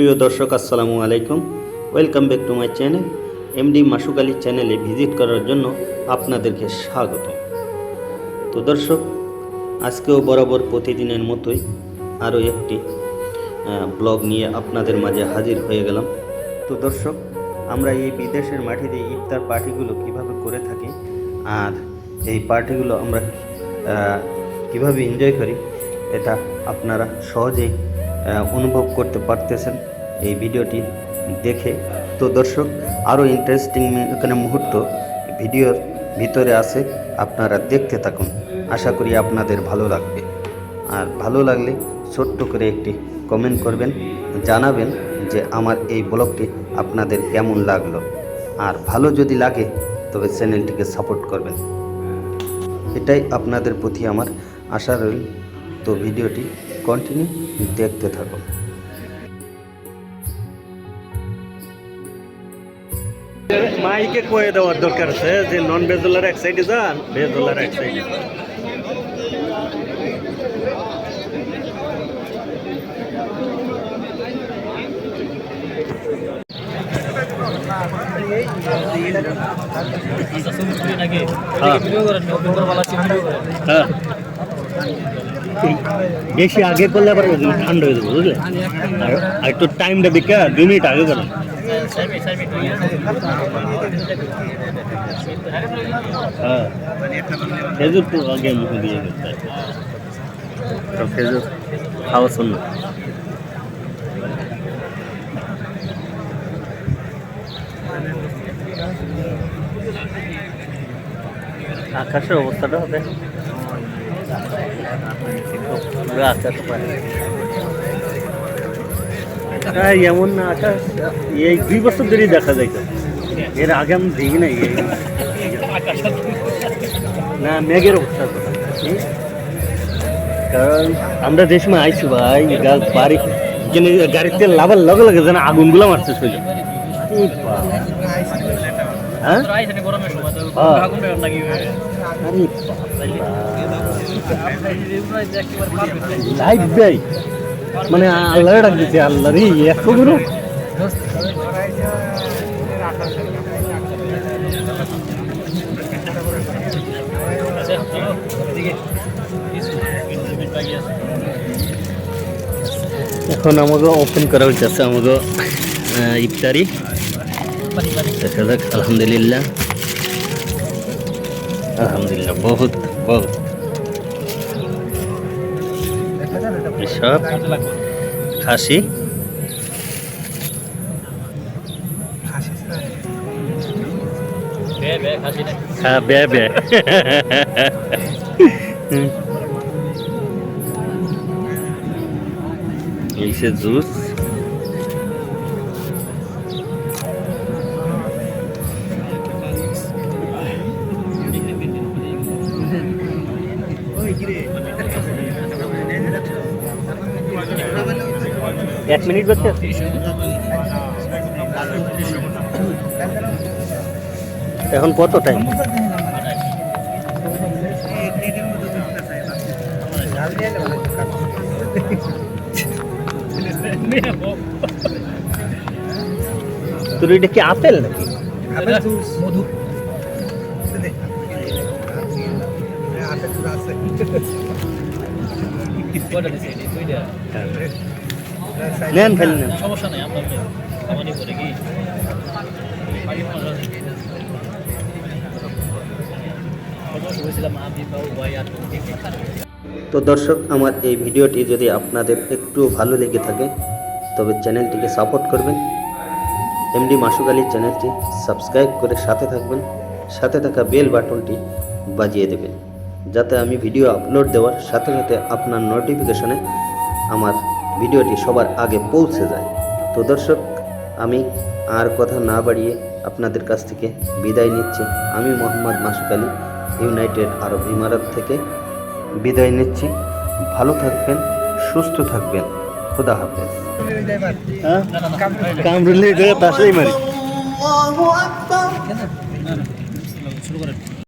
প্রিয় দর্শক, আসসালামু আলাইকুম। Welcome back to my channel MD Masuk চ্যানেলে ভিজিট করার জন্য আপনাদেরকে স্বাগত। তো দর্শক, আজকেও বরাবর প্রতিদিনের মতোই আরও একটি ব্লগ নিয়ে আপনাদের মাঝে হাজির হয়ে গেলাম। তো দর্শক, আমরা এই বিদেশের মাটিতে ইফতার পার্টিগুলো কীভাবে করে থাকি আর এই পার্টিগুলো আমরা কীভাবে এনজয় করি, এটা আপনারা সহজেই অনুভব করতে পারতেছেন এই ভিডিওটি দেখে। তো দর্শক, আরও ইন্টারেস্টিং এখানে মুহূর্ত ভিডিওর ভিতরে আছে, আপনারা দেখতে থাকুন। আশা করি আপনাদের ভালো লাগবে। আর ভালো লাগলে ছোট্ট করে একটি কমেন্ট করবেন, জানাবেন যে আমার এই ব্লগটি আপনাদের কেমন লাগল। আর ভালো যদি লাগে, তবে চ্যানেলটিকে সাপোর্ট করবেন। এটাই আপনাদের প্রতি আমার আশা রইল। তো ভিডিওটি কন্টিনিউ দেখতে থাকুন মাইকে কয়ে দেওয়ার দরকার আছে যে নন ভেজলার এক সাইডে যান ভেজলার এক সাইডে হ্যাঁ বেশি আগে করলে আবার ঠান্ডা হয়ে যাবে, বুঝলে? আর একটু টাইমটা দিকে দুই মিনিট আগে করেন হ্যাঁ। আকাশের অবস্থাটা হবে আকাশ হ্যাঁ এমন না আকাশ এই দুই বছর ধরেই দেখা যায় এর আগে আমি দেখি নাই না, মেঘের অবস্থা? কারণ আমরা যে সময় আইছি ভাই বাড়ি গাড়িতে লাভার লগে লগে যেন আগুনগুলো মারছে শৈল হ্যাঁ? হ্যাঁ। লাইট দেয়। মানে আল্লাহ ডাক দিতে আল্লাহ রে এখন আমাকে ওপেন করা হচ্ছে আমাকে আহ, ইফতারি। দেখা যাক আলহামদুলিল্লাহ। আলহামদুলিল্লাহ বহুত বহুত। এসব খাসি হ্যাঁ বে বে এই সে জুস। এক মিনিট বাচ্চা এখন কত টাইম তোর এটা কি আপেল নাকি? মধু। নেন খালি নেন সমস্যা নাই আমরা করে কি? তো দর্শক আমার এই ভিডিওটি যদি আপনাদের একটু ভালো লেগে থাকে তবে চ্যানেলটিকে সাপোর্ট করবেন। এমডি মাসুক আলীর চ্যানেলটি সাবস্ক্রাইব করে সাথে থাকবেন। সাথে থাকা বেল বাটনটি বাজিয়ে দেবেন যাতে আমি ভিডিও আপলোড দেওয়ার সাথে সাথে আপনার নোটিফিকেশনে আমার ভিডিওটি সবার আগে পৌঁছে যায়। তো দর্শক আমি আর কথা না বাড়িয়ে আপনাদের কাছ থেকে বিদায় নিচ্ছি। আমি মোহাম্মদ মাসুক আলী ইউনাইটেড আরব ইমারত থেকে বিদায় নিচ্ছি। ভালো থাকবেন সুস্থ থাকবেন। খুদা হাফেজ। কামরুল্লি